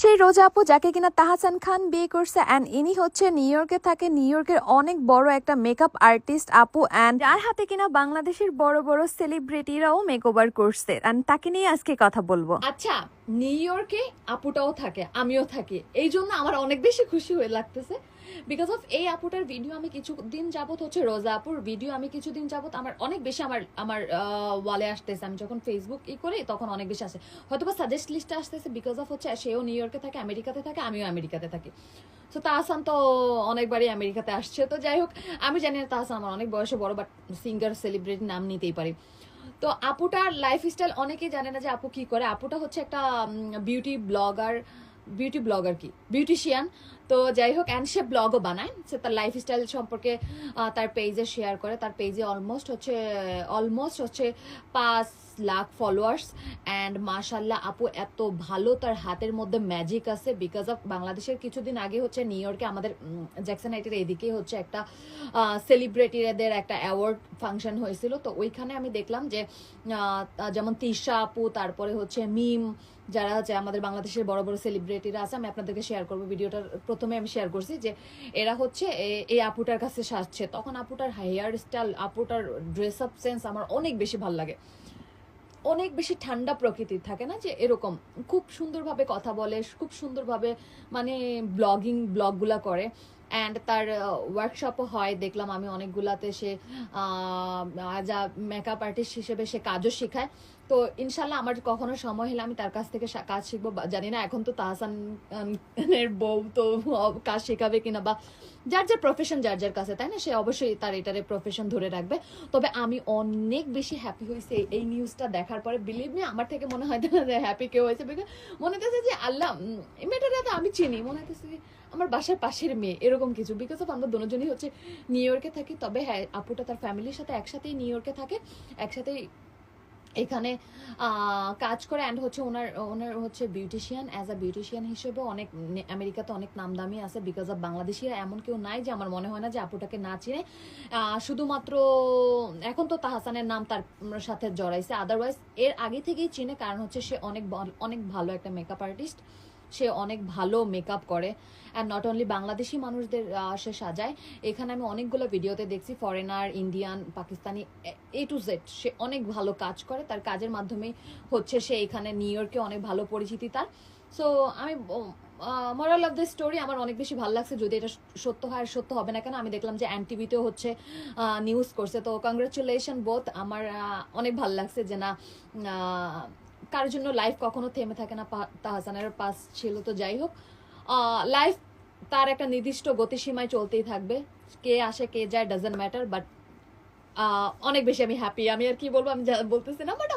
সেই রোজা আপু যাকে কিনা তাহাসান খান বিয়ে করছে অ্যান্ড ইনি হচ্ছে নিউ ইয়র্কে থাকে। নিউ ইয়র্কের অনেক বড় একটা মেকআপ আর্টিস্ট আপু অ্যান্ড যার হাতে কিনা বাংলাদেশের বড় বড় সেলিব্রিটিরাও মেক ওভার করছে। অ্যান্ড তাকে নিয়ে আজকে কথা বলব। আচ্ছা নিউ ইয়র্কে আপুটাও থাকে, আমিও থাকি। এই জন্য আমার অনেক বেশি খুশি হয়ে লাগতেছে। বিকজ অফ এই আপুটার ভিডিও আমি কিছুদিন যাবত হচ্ছে রোজা আপুর ভিডিও আমি কিছুদিন যাবত আমার অনেক বেশি আমার আমার ওয়ালে আসতেছে। আমি যখন ফেসবুক ই করি, তখন অনেক বেশি আসে। হয়তো বা সাজেস্ট লিস্টে আসতেছে বিকজ অফ হচ্ছে সেও নিউ ইয়র্কে থাকে আমেরিকাতে থাকে, আমিও আমেরিকাতে থাকি। তো তাহসান তো অনেকবারই আমেরিকাতে আসছে। তো যাই হোক, আমি জানি না তাহসান আমার অনেক বয়সে বড় বাট সিঙ্গার সেলিব্রিটি নাম নিতেই পারি। তো আপুটার লাইফস্টাইল অনেকেই জানে না যে আপু কি করে। আপুটা হচ্ছে একটা বিউটি ব্লগার বিউটি ব্লগার কি? বিউটিশিয়ান তো যাই হোক অ্যান্ড সে ব্লগও বানায়। সে তার লাইফস্টাইল সম্পর্কে তার পেজে শেয়ার করে। তার পেজে অলমোস্ট হচ্ছে অলমোস্ট হচ্ছে পাঁচ লাখ ফলোয়ার্স অ্যান্ড মাশাল্লাহ আপু, এত ভালো তার হাতের মধ্যে ম্যাজিক আছে। বিকজ অফ বাংলাদেশের কিছুদিন আগে হচ্ছে নিউ ইয়র্কে আমাদের জ্যাকসন আইটের এদিকেই হচ্ছে একটা সেলিব্রিটিদের একটা অ্যাওয়ার্ড ফাংশন হয়েছিল। তো ওইখানে আমি দেখলাম যে যেমন তিশা আপু, তারপরে হচ্ছে মিম যারা হচ্ছে আমাদের বাংলাদেশের বড় বড় সেলিব্রিটিরা আছে, আমি আপনাদেরকে শেয়ার করব। ভিডিওটার প্রথমে আমি শেয়ার করছি যে, এরা হচ্ছে এই আপুটার কাছে সাজছে। তখন আপুটার হেয়ার স্টাইল আপুটার ড্রেস আপ সেন্স আমার অনেক বেশি ভালো লাগে। অনেক বেশি ঠান্ডা প্রকৃতির থাকে না যে, এরকম খুব সুন্দরভাবে কথা বলে, খুব সুন্দরভাবে মানে ব্লগিং ব্লগগুলা করে। অ্যান্ড তার ওয়ার্কশপও হয়। দেখলাম আমি অনেকগুলাতে সে যা মেকআপ আর্টিস্ট হিসেবে সে কাজও শেখায়। তো ইনশাল্লাহ আমার কখনো সময় হলে আমি তার কাছ থেকে কাজ শিখব জানি না, এখন তো তাহসানের বউ তো কাজ শেখাবে কিনা বা যার যার প্রফেশন যার যার কাছে, তাই না? সে অবশ্যই তার এটারে প্রফেশন ধরে রাখবে। তবে আমি অনেক বেশি হ্যাপি হয়েছি এই- নিউজটা দেখার পরে। বিলিভ মি আমার থেকে মনে হয় যে হ্যাপি কেউ হয়েছে বিকজ মনে হতেছে যে আল্লাহ মেয়েটাকে তো আমি চিনি। মনে হতেছে যে আমার বাসার পাশের মেয়ে, এরকম কিছু। বিকজ অফ আমরা দুজনই হচ্ছে নিউ ইয়র্কে থাকি। তবে হ্যাঁ আপুটা তার ফ্যামিলির সাথে একসাথেই নিউ ইয়র্কে থাকে। একসাথেই এখানে কাজ করে অ্যান্ড হচ্ছে ওনার ওনার হচ্ছে বিউটিশিয়ান অ্যাজ আ বিউটিশিয়ান হিসেবে অনেক আমেরিকাতে অনেক নামদামি আছে বিকজ অফ বাংলাদেশিরা এমন কেউ নাই যে আমার মনে হয় না যে আপুটাকে না চিনে। শুধুমাত্র এখন তো তাহাসানের নাম তার সাথে জড়াইছে আদারওয়াইজ এর আগে থেকেই চিনে, কারণ হচ্ছে সে অনেক অনেক ভালো একটা মেকআপ আর্টিস্ট সে অনেক ভালো মেকআপ করে। অ্যান্ড নট অনলি বাংলাদেশি মানুষদের সে সাজায়। এখানে আমি অনেকগুলো ভিডিওতে দেখছি foreigner Indian Pakistani, A to Z সে অনেক ভালো কাজ করে। তার কাজের মাধ্যমেই হচ্ছে সে এখানে নিউ ইয়র্কে অনেক ভালো পরিচিতি তার। সো আমি মরাল অফ দ্য স্টোরি আমার অনেক বেশি ভালো লাগছে। যদি এটা সত্য হয় আর সত্য হবে না কেন, আমি দেখলাম যে অ্যান্টিভিতেও হচ্ছে নিউজ করছে। তো কংগ্রেচুলেশন বোথ আমার অনেক ভালো লাগছে যে না কারোর জন্য লাইফ কখনো থেমে থাকে না তাহসানের পাস ছিল তো যাই হোক। লাইফ তার একটা নির্দিষ্ট গতিসীমায় চলতেই থাকবে। কে আসে, কে যায় ডাজেন্ট ম্যাটার বাট অনেক বেশি আমি হ্যাপি আমি আর কি বলব? আমি বলতেছি না বাট